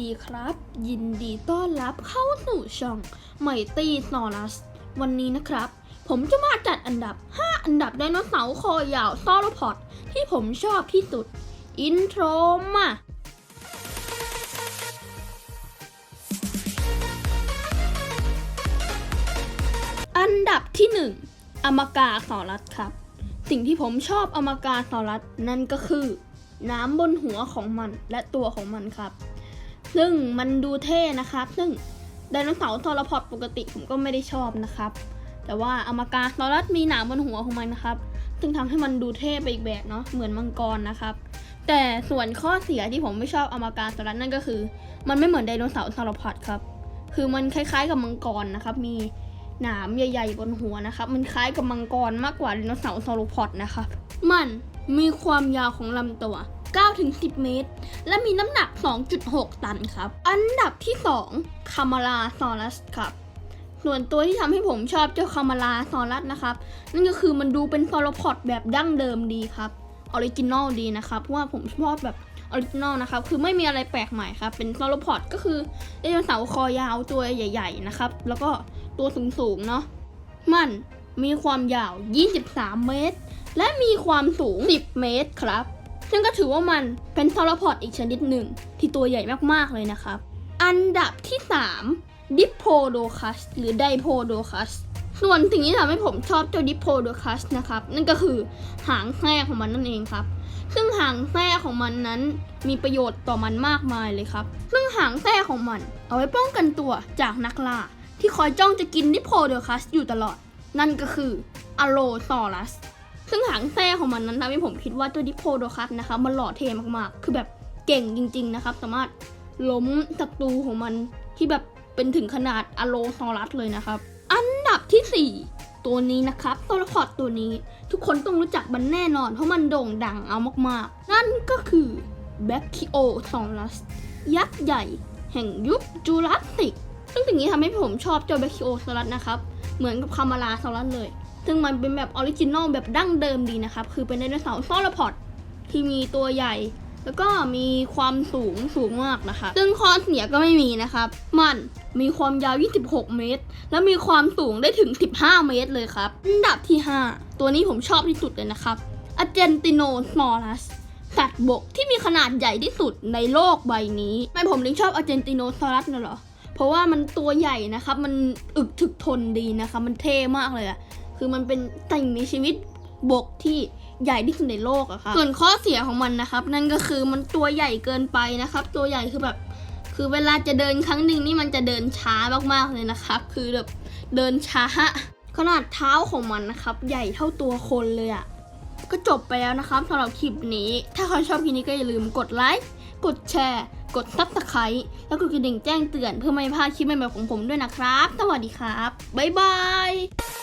ดีครับ ยินดีต้อนรับเข้าสู่ช่องไมตี้ซอรัส วันนี้นะครับ ผมจะมาจัดอันดับ 5 อันดับไดโนเสาร์คอยาวซอรพอดที่ผมชอบที่สุด อินโทรมาอันดับที่ 1 อมากาสอรัสครับ สิ่งที่ผมชอบอมากาสอรัสนั่นก็คือ น้ำบนหัวของมันและตัวของมันครับ ซึ่งมันดูเท่นะครับ ซึ่งไดโนเสาร์ทรพอดปกติผมก็ไม่ได้ชอบนะครับ แต่ว่าอมากาสอรัสมีหนามบนหัวของมันนะครับ ซึ่งทำให้มันดูเท่ไปอีกแบบเนาะ เหมือนมังกรนะครับ แต่ส่วนข้อเสียที่ผมไม่ชอบอมากาสอรัสนั่นก็คือ มันไม่เหมือนไดโนเสาร์ทรพอดครับ คือมันคล้ายๆกับมังกรนะครับ มีหนามใหญ่ ๆ บนหัวนะครับ มันคล้ายกับมังกรมากกว่าไดโนเสาร์ซอโรพอดนะครับ มันมีความยาวของลำตัว 9-10 เมตร และมีน้ำหนัก 2.6 ตันครับ อันดับที่ 2 คามาราซอรัสครับ ส่วนตัวที่ทำให้ผมชอบเจ้าคามาราซอรัสนะครับ นั่นก็คือมันดูเป็นซอรพอดแบบดั้งเดิมดีครับ ออริจินอลดีนะครับ เพราะว่าผมชอบแบบออริจินอลนะครับ คือไม่มีอะไรแปลกใหม่ครับ เป็นซอรพอดก็คือไดโนเสาร์คอยาวตัวใหญ่ ๆ นะครับ แล้วก็ตัวสูงๆ เนาะ มันมีความยาว 23 เมตร และมีความสูง 10 เมตรครับ ซึ่งก็ถือว่ามันเป็นซอโรพอดอีกชนิดหนึ่ง ที่ตัวใหญ่มากๆเลยนะครับ อันดับที่ 3 ดิโพโดคัสหรือไดโพโดคัสส่วนสิ่งที่ทำให้ผมชอบเจ้าดิโพโดคัสนะครับ นั่นก็คือหางแท้ของมันนั่นเองครับ ซึ่งหางแท้ของมันนั้นมีประโยชน์ต่อมันมากมายเลยครับ ซึ่งหางแท้ของมัน เอาไว้ป้องกันตัวจากนักล่าที่คอยจ้องจะกินดิโพโดคัสอยู่ตลอด นั่นก็คืออโลซอรัส ซึ่งหางแท้ของมันนั้นทำให้ผมคิดว่าเจ้าดิโพโดคัสนะคะมันหล่อเท่มากๆ คือแบบเก่งจริง ๆนะครับ สามารถล้มศัตรูของมันที่แบบเป็นถึงขนาดอโลซอรัสเลยนะครับ อันดับที่ 4 ตัวนี้นะครับโซลพอดตัวนี้ ทุกคนต้องรู้จักมันแน่นอน เพราะมันโด่งดังเอามากๆ นั่นก็คือแบคคิโอซอรัสยักษ์ใหญ่ แห่งยุคจูราสสิกซึ่งสิ่งนี้ทำให้ผมชอบเจ้าแบคคิโอซอรัสนะครับ เหมือนกับคามาราซอรัสเลย ซึ่งมันเป็นแบบออริจินอลแบบดั้งเดิมดีนะครับ คือเป็นไดโนเสาร์ซอลพอดที่มีตัวใหญ่ แล้วก็มีความสูงสูงมากนะคะ ซึ่งข้อเสียก็ไม่มีนะครับ มันมีความยาว 26 เมตร และมีความสูงได้ถึง 15 เมตรเลยครับ อันดับที่ 5 ตัวนี้ผมชอบที่สุดเลยนะครับอเจนติโนสมอลัสสัตว์บกที่มีขนาดใหญ่ที่สุดในโลกใบนี้ทำไม่ผมถึงชอบอเจนติโนซอรัสน่ะเหรอ เพราะว่ามันตัวใหญ่นะครับ มันอึกถึกทนดีนะคะ มันเท่มากเลยอะ คือมันเป็นสิ่งมีชีวิตบกที่ใหญ่ที่สุดในโลกอะค่ะส่วนข้อเสียของมันนะครับ นั่นก็คือมันตัวใหญ่เกินไปนะครับ ตัวใหญ่คือแบบ คือเวลาจะเดินครั้งหนึ่งนี่มันจะเดินช้ามากๆเลยนะครับ คือแบบเดินช้า ขนาดเท้าของมันนะครับ ใหญ่เท่าตัวคนเลยอะก็จบไปแล้วนะครับสำหรับคลิปนี้ ถ้าใครชอบคลิปนี้ก็อย่าลืมกดไลค์กดแชร์ กดซับสไครต์แล้วกดกระดิ่งแจ้งเตือนเพื่อไม่พลาดคลิปใหม่ๆของผมด้วยนะครับ สวัสดีครับ บ๊ายบาย